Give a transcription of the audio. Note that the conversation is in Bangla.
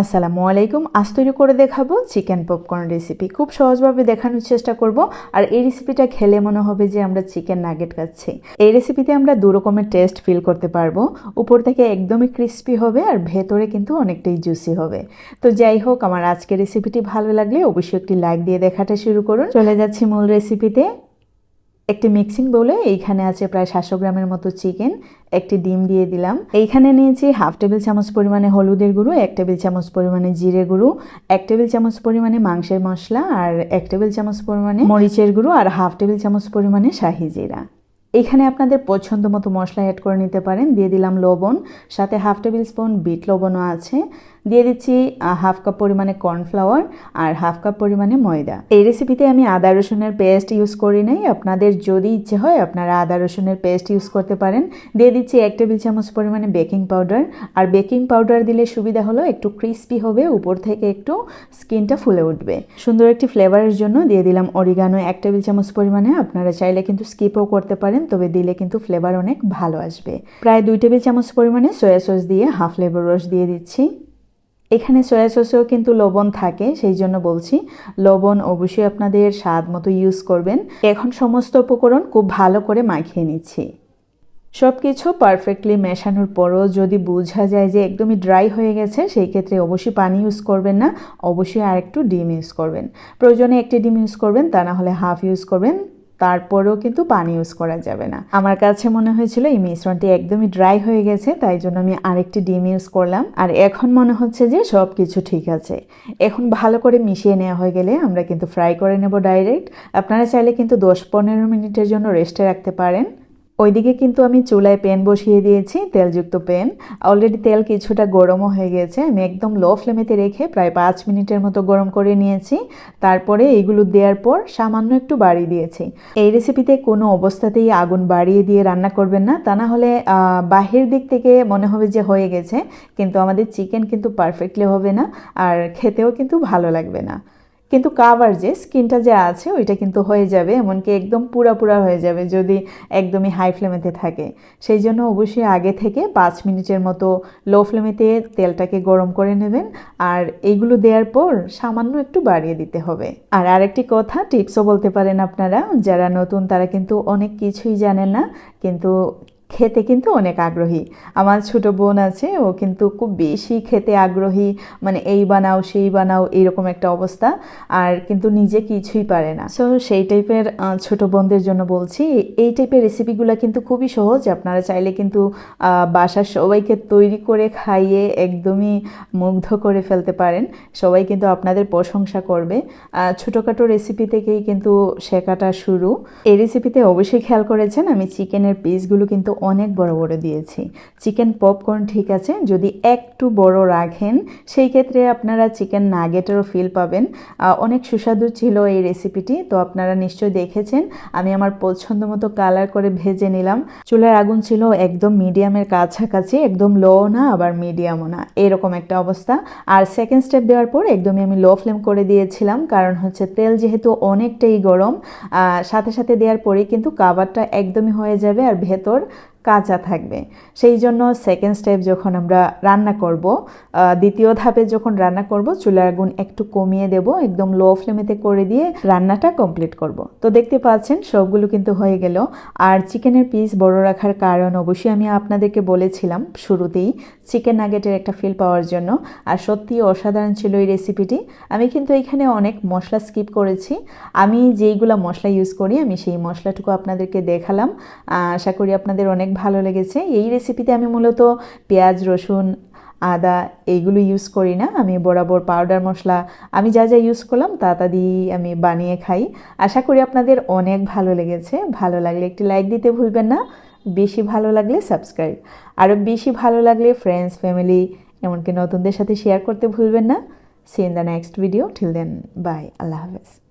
আসসালামু আলাইকুম। আজ তৈরি করে দেখাবো চিকেন পপকর্ন রেসিপি খুব সহজভাবে দেখানোর চেষ্টা করব। আর এই রেসিপিটা খেলে মনে হবে যে আমরা চিকেন নাগেট খাচ্ছি। এই রেসিপিতে আমরা দু রকমের টেস্ট ফিল করতে পারব। উপর থেকে একদমই ক্রিস্পি হবে আর ভেতরে কিন্তু অনেকটাই জুসি হবে। তো যাই হোক, আমার আজকের রেসিপিটি ভালো লাগলে অবশ্যই একটি লাইক দিয়ে দেখাটা শুরু করুন। চলে যাচ্ছি মূল রেসিপিতে একটি মিক্সিং বলে এইখানে আছে প্রায় সাতশো গ্রামের মতো চিকেন একটি ডিম দিয়ে দিলাম। এইখানে নিয়েছি হাফ টেবিল চামচ পরিমাণে হলুদের গুঁড়ো, এক টেবিল চামচ পরিমাণে জিরে গুঁড়ো, এক টেবিল চামচ পরিমাণে মাংসের মশলা আর এক টেবিল চামচ পরিমাণে মরিচের গুঁড়ো আর হাফ টেবিল চামচ পরিমাণে শাহি জিরা। এখানে আপনাদের পছন্দ মতো মশলা অ্যাড করে নিতে পারেন। দিয়ে দিলাম লবণ, সাথে হাফ টেবিল স্পুন বিট লবণও আছে। দিয়ে দিচ্ছি হাফ কাপ পরিমাণে কর্নফ্লাওয়ার আর হাফ কাপ পরিমাণে ময়দা। এই রেসিপিতে আমি আদা রসুনের পেস্ট ইউজ করি নাই। আপনাদের যদি ইচ্ছে হয়, আপনারা আদা রসুনের পেস্ট ইউজ করতে পারেন। দিয়ে দিচ্ছি এক টেবিল চামচ পরিমাণে বেকিং পাউডার আর বেকিং পাউডার দিলে সুবিধা হলো একটু ক্রিস্পি হবে, উপর থেকে একটু স্কিনটা ফুলে উঠবে। সুন্দর একটি ফ্লেভারের জন্য দিয়ে দিলাম অরিগানো এক টেবিল চামচ পরিমাণে। আপনারা চাইলে কিন্তু স্কিপও করতে পারেন। তবে দিলে কিন্তু ফ্লেভার অনেক ভালো আসবে। প্রায় দুই টেবিল চামচ পরিমাণে সয়া সস দিয়ে হাফ লেবুর রস দিয়ে দিচ্ছি। এখানে সয়া সসেও কিন্তু লবণ থাকে, সেই জন্য বলছি লবণ অবশ্যই আপনাদের স্বাদ মতো ইউজ করবেন। এখন সমস্ত উপকরণ খুব ভালো করে মাখিয়ে নিচ্ছি। সব কিছু পারফেক্টলি মেশানোর পরও যদি বোঝা যায় যে একদমই ড্রাই হয়ে গেছে, সেই ক্ষেত্রে অবশ্যই পানি ইউজ করবেন না, অবশ্যই আর একটু ডিম ইউজ করবেন। প্রয়োজনে একটি ডিম ইউজ করবেন, তা না হলে হাফ ইউজ করবেন। তারপরেও কিন্তু পানি ইউজ করা যাবে না। আমার কাছে মনে হয়েছিল এই মিশ্রণটি একদমই ড্রাই হয়ে গেছে, তাই জন্য আমি আরেকটি ডিম ইউজ করলাম। আর এখন মনে হচ্ছে যে সব কিছু ঠিক আছে। এখন ভালো করে মিশিয়ে নেওয়া হয়ে গেলে আমরা কিন্তু ফ্রাই করে নেব ডাইরেক্ট আপনারা চাইলে কিন্তু দশ পনেরো মিনিটের জন্য রেস্টে রাখতে পারেন। ওইদিকে কিন্তু আমি চুলায় প্যান বসিয়ে দিয়েছি, তেলযুক্ত প্যান। অলরেডি তেল কিছুটা গরমও হয়ে গেছে। আমি একদম লো ফ্লেমেতে রেখে প্রায় পাঁচ মিনিটের মতো গরম করে নিয়েছি। তারপরে এইগুলো দেওয়ার পর সামান্য একটু বাড়িয়ে দিয়েছি। এই রেসিপিতে কোনো অবস্থাতেই আগুন বাড়িয়ে দিয়ে রান্না করবেন না। তা না হলে বাহির দিক থেকে মনে হবে যে হয়ে গেছে। কিন্তু আমাদের চিকেন কিন্তু পারফেক্টলি হবে না। আর খেতেও কিন্তু ভালো লাগবে না। কিন্তু কাভার যে স্কিনটা যে আছে, ওইটা কিন্তু হয়ে যাবে, এমনকি একদম পুরা পুরা হয়ে যাবে যদি একদমই হাই ফ্লেমেতে থাকে। সেই জন্য অবশ্যই আগে থেকে পাঁচ মিনিটের মতো লো ফ্লেমেতে তেলটাকে গরম করে নেবেন, আর এইগুলো দেওয়ার পর সামান্য একটু বাড়িয়ে দিতে হবে। আর আরেকটি কথা টিপসও বলতে পারেন আপনারা, যারা নতুন তারা কিন্তু অনেক কিছুই জানেন না, কিন্তু খেতে কিন্তু অনেক আগ্রহী। আমার ছোট বোন আছে, ও কিন্তু খুব বেশি খেতে আগ্রহী। মানে এই বানাও, সেই বানাও এইরকম একটা অবস্থা। আর কিন্তু নিজে কিছুই পারে না। সো সেই টাইপের ছোট বোনদের জন্য বলছি, এই টাইপের রেসিপিগুলো কিন্তু খুবই সহজ। আপনারা চাইলে কিন্তু বাসার সবাইকে তৈরি করে খাইয়ে একদমই মুগ্ধ করে ফেলতে পারেন। সবাই কিন্তু আপনাদের প্রশংসা করবে। ছোটোখাটো রেসিপি থেকেই কিন্তু শেখাটা শুরু। এই রেসিপিতে অবশ্যই খেয়াল করেছেন, আমি চিকেনের পিসগুলো কিন্তু অনেক বড় বড় দিয়েছি। চিকেন পপকর্ন ঠিক আছে, যদি একটু বড় রাখেন, সেই ক্ষেত্রে আপনারা চিকেন নাগেটেরও ফিল পাবেন। অনেক সুস্বাদু ছিল এই রেসিপিটি তো আপনারা নিশ্চয়ই দেখেছেন। আমি আমার পছন্দ মতো কালার করে ভেজে নিলাম। চুলার আগুন ছিল একদম মিডিয়ামের কাছাকাছি, একদম লো না, আবার মিডিয়ামও না। এরকম একটা অবস্থা। আর সেকেন্ড স্টেপ দেওয়ার পর একদমই আমি লো ফ্লেম করে দিয়েছিলাম, কারণ হচ্ছে তেল যেহেতু অনেকটাই গরম সাথে সাথে দেওয়ার পরেই কিন্তু কাবারটা একদমই হয়ে যাবে আর ভেতর। কাঁচা থাকবে। সেই জন্য সেকেন্ড স্টেপ যখন আমরা রান্না করব দ্বিতীয় ধাপে যখন রান্না করব, চুলার আগুন একটু কমিয়ে দেব, একদম লো ফ্লেমেতে করে দিয়ে রান্নাটা কমপ্লিট করব। তো দেখতে পাচ্ছেন, সবগুলো কিন্তু হয়ে গেল। আর চিকেনের পিস বড় রাখার কারণ অবশ্যই আমি আপনাদেরকে বলেছিলাম শুরুতেই চিকেন নাগেটের একটা ফিল পাওয়ার জন্য। আর সত্যি অসাধারণ ছিল এই রেসিপিটি আমি কিন্তু এখানে অনেক মশলা স্কিপ করেছি। আমি যেইগুলো মশলা ইউজ করি, আমি সেই মশলাটুকু আপনাদেরকে দেখালাম। আশা করি আপনাদের অনেক ভালো লেগেছে। এই রেসিপিতে আমি মূলত পেঁয়াজ, রসুন, আদা এইগুলো ইউজ করি না। আমি বরাবর পাউডার মশলা, আমি যা যা ইউজ করলাম তা তা দিয়েই আমি বানিয়ে খাই। আশা করি আপনাদের অনেক ভালো লেগেছে। ভালো লাগলে একটি লাইক দিতে ভুলবেন না। বেশি ভালো লাগলে সাবস্ক্রাইব আরও বেশি ভালো লাগলে ফ্রেন্ডস ফ্যামিলি এমনকি নতুনদের সাথে শেয়ার করতে ভুলবেন না। See in the next video till then bye আল্লাহ হাফেজ।